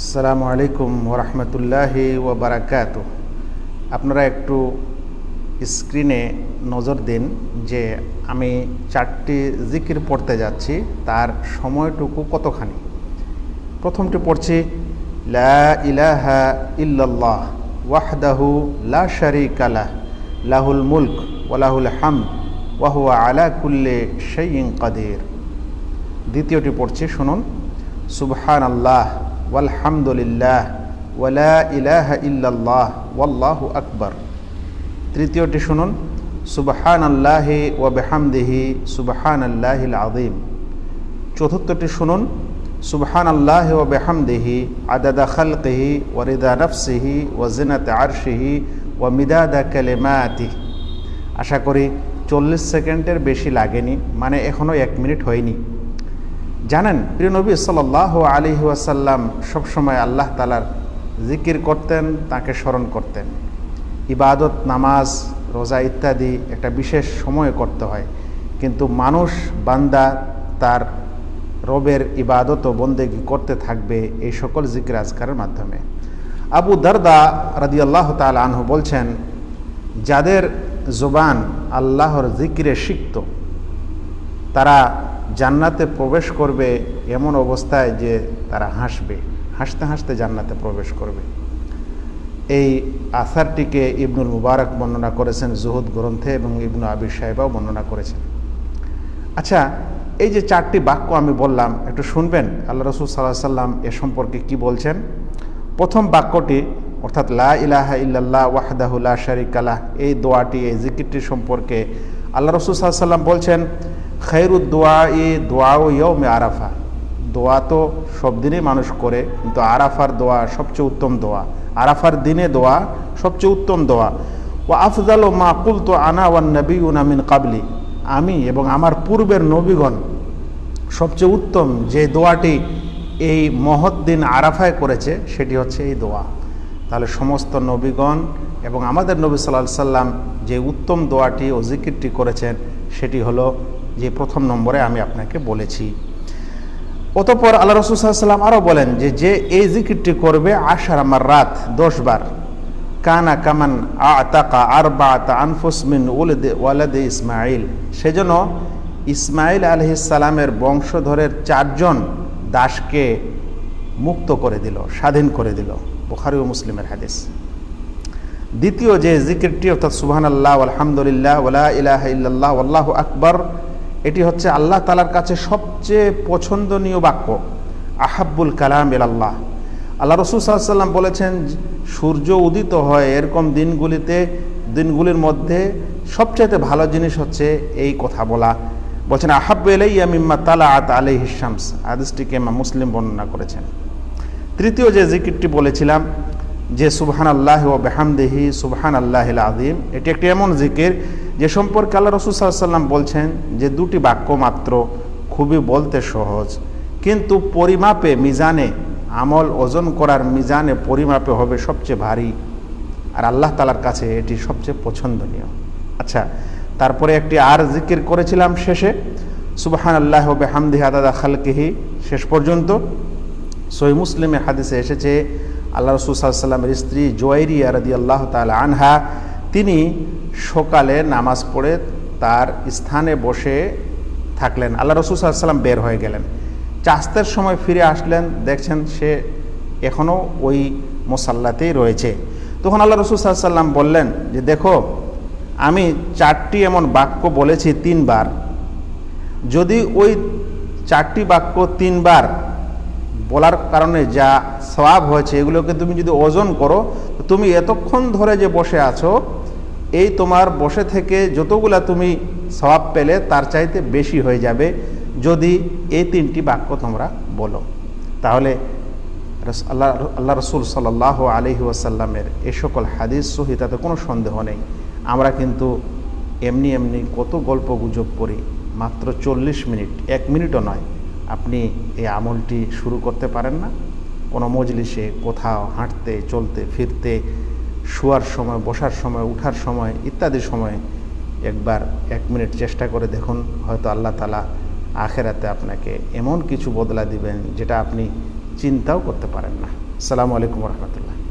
আসসালামু আলাইকুম ওরহমতুল্লাহি ওবরাকাত আপনারা একটু স্ক্রিনে নজর দিন যে আমি চারটি জিকির পড়তে যাচ্ছি, তার সময়টুকু কতখানি? প্রথমটি পড়ছি, লা ইলাহা ইল্লাল্লাহ, ওয়াহদাহু লা শারিকা লাহ, লাহুল মুলক ওয়ালাহুল হামদ ওয়াহুয়া আলা কুল্লে শাইইন কাদির। দ্বিতীয়টি পড়ছি, শুনুন সুবহান আল্লাহ ওয়ালহামদুলিল্লাহ ওয়ালা ইলাহা ইল্লাল্লাহ, ওয়াল্লাহু আকবার। তৃতীয়টি শুনুন সুবহান আল্লাহি ওয়া বেহামদিহি সুবহান আল্লাহিল আদিম চতুর্থটি শুনুন সুবহান আল্লাহ ও বেহামদিহি আদাদা খালকিহি ওয়ারিদা ও জিনাত আরশিহি ও মিদাদা কালেমাতি আশা করি চল্লিশ সেকেন্ডের বেশি লাগেনি মানে এখনও এক মিনিট হয়নি। জানেন, প্রিয় নবী সাল্লাহ আলী ওয়াসাল্লাম সবসময় আল্লাহ তালার জিকির করতেন, তাকে স্মরণ করতেন। ইবাদত, নামাজ, রোজা ইত্যাদি একটা বিশেষ সময়ে করতে হয়। কিন্তু মানুষ, বান্দা তার রবের ইবাদত ও বন্দেগি করতে থাকবে এই সকল জিকির আজকারের মাধ্যমে। আবু দারদা রাদি আল্লাহ তাল আনহু বলছেন, যাদের জোবান আল্লাহর জিকিরে শিখত তারা জান্নাতে প্রবেশ করবে এমন অবস্থায় যে তারা হাসবে, হাসতে হাসতে জান্নাতে প্রবেশ করবে। এই আসারটিকে ইবনুল মুবারক বর্ণনা করেছেন জুহুদ গ্রন্থে এবং ইবনু আবির সাহেবাও বর্ণনা করেছেন। আচ্ছা এই যে চারটি বাক্য আমি বললাম, একটু শুনবেন? আল্লাহ রসুল সাল্লাহ সাল্লাম এ সম্পর্কে কি বলছেন? প্রথম বাক্যটি, অর্থাৎ লা ইলাহা ইল্লাল্লাহ ওয়াহদাহুল্লাহ শারিক আলাহ এই দোয়াটি, এই জিকিরটি সম্পর্কে আল্লাহ রসুল সাল্লাহ সাল্লাম বলছেন খৈরুদ দোয়া ই দোয়াও ইয়ৌমে আরাফা। দোয়া তো সব দিনেই মানুষ করে, কিন্তু আরাফার দোয়া সবচেয়ে উত্তম দোয়া। আরাফার দিনে দোয়া সবচেয়ে উত্তম দোয়া। ও আফজাল ও মাকুল তো আনা ওয়ান নবী উনামিন কাবলি। আমি এবং আমার পূর্বের নবীগণ সবচেয়ে উত্তম যে দোয়াটি এই মহৎ দিন আরাফায় করেছে, সেটি হচ্ছে এই দোয়া। তাহলে সমস্ত নবীগণ এবং আমাদের নবী সাল্লাহ সাল্লাম যে উত্তম দোয়াটি ও জিকিরটি করেছেন, সেটি হলো যে প্রথম নম্বরে আমি আপনাকে বলেছি। অতপর আল্লাহ রসুল সাল্লাম আরও বলেন যে যে এই জিকিরটি করবে আশার আমার রাত দশ বার। কানা কামান আতাকা আর বা আতা আনফুসমিন ওয়ালাদে ইসমাইল সেজন্য ইসমাইল আলহিসালামের বংশধরের চারজন দাসকে মুক্ত করে দিল, স্বাধীন করে দিল, বুখারি ও মুসলিমের হাদিস। দ্বিতীয় যে জিকিরটি, অর্থাৎ সুবহান আল্লাহ আলহামদুলিল্লাহ ওলা ইলাহ ইল্লাল্লাহ আল্লাহ আকবর এটি হচ্ছে আল্লাহ তালার কাছে সবচেয়ে পছন্দনীয় বাক্য, আহাব্বুল কালাম এল আল্লাহ আল্লাহ রসুল সাল্লাম বলেছেন, সূর্য উদিত হয় এরকম দিনগুলিতে, দিনগুলির মধ্যে সবচাইতে ভালো জিনিস হচ্ছে এই কথা বলা। বলছেন, আহাব্ব এলাই আমিম্মা তালা আত আলি হিসামস আদিসটিকে মুসলিম বর্ণনা করেছেন। তৃতীয় যে জিকিরটি বলেছিলাম, যে সুবহান আল্লাহ ও বেহামদেহি সুবহান আল্লাহ আদিম এটি একটি এমন জিকির যে সম্পর্কে আল্লাহ রসুল সাল্লাম বলছেন যে দুটি বাক্য মাত্র খুবই বলতে সহজ। কিন্তু পরিমাপে, মিজানে, আমল, ওজন করার মিজানে পরিমাপে হবে সবচেয়ে ভারী। আর আল্লাহ তালার কাছে এটি সবচেয়ে পছন্দনীয়। আচ্ছা তারপরে একটি আর জিকির করেছিলাম শেষে। সুবহান আল্লাহ বেহামদি আদাদা খালকিহি। শেষ পর্যন্ত সই মুসলিমে হাদিসে এসেছে, আল্লাহ রসুল সাল্লামের স্ত্রী জোয়াইরিয়া রাদি আল্লাহ তাল আনহা তিনি সকালে নামাজ পড়ে তার স্থানে বসে থাকলেন। আল্লাহ রসুল সাল্লাম বের হয়ে গেলেন। চাস্তের সময় ফিরে আসলেন, দেখছেন সে এখনও ওই মোসাল্লাতেই রয়েছে। তখন আল্লাহ রসুল সাল্লাম বললেন যে, দেখো, আমি চারটি এমন বাক্য বলেছি তিনবার। যদি ওই চারটি বাক্য তিনবার বলার কারণে যা সবাব হয়েছে, এগুলোকে তুমি যদি ওজন করো তুমি এতক্ষণ ধরে যে বসে আছো এই তোমার বসে থেকে যতগুলা তুমি স্বভাব পেলে, তার চাইতে বেশি হয়ে যাবে যদি এই তিনটি বাক্য তোমরা বলো। তাহলে আল্লাহ আল্লাহ রসুল সাল্লাহ আলহি ওয়াসাল্লামের এ সকল হাদিস সহি, তাতে কোনো সন্দেহ নেই। আমরা কিন্তু এমনি এমনি কত গল্প গুজব করি, মাত্র চল্লিশ মিনিট, এক মিনিটও নয়। আপনি এই আমলটি শুরু করতে পারেন না। কোনো মজলিসে কোথাও হাঁটতে, চলতে, ফিরতে শোয়ার সময়, বসার সময়, উঠার সময় ইত্যাদি সময় একবার এক মিনিট চেষ্টা করে দেখুন, হয়তো আল্লাহ তালা আখেরাতে আপনাকে এমন কিছু বদলা দিবেন যেটা আপনি চিন্তাও করতে পারেন না। সালামু আলাইকুম রহমতুল্লাহ।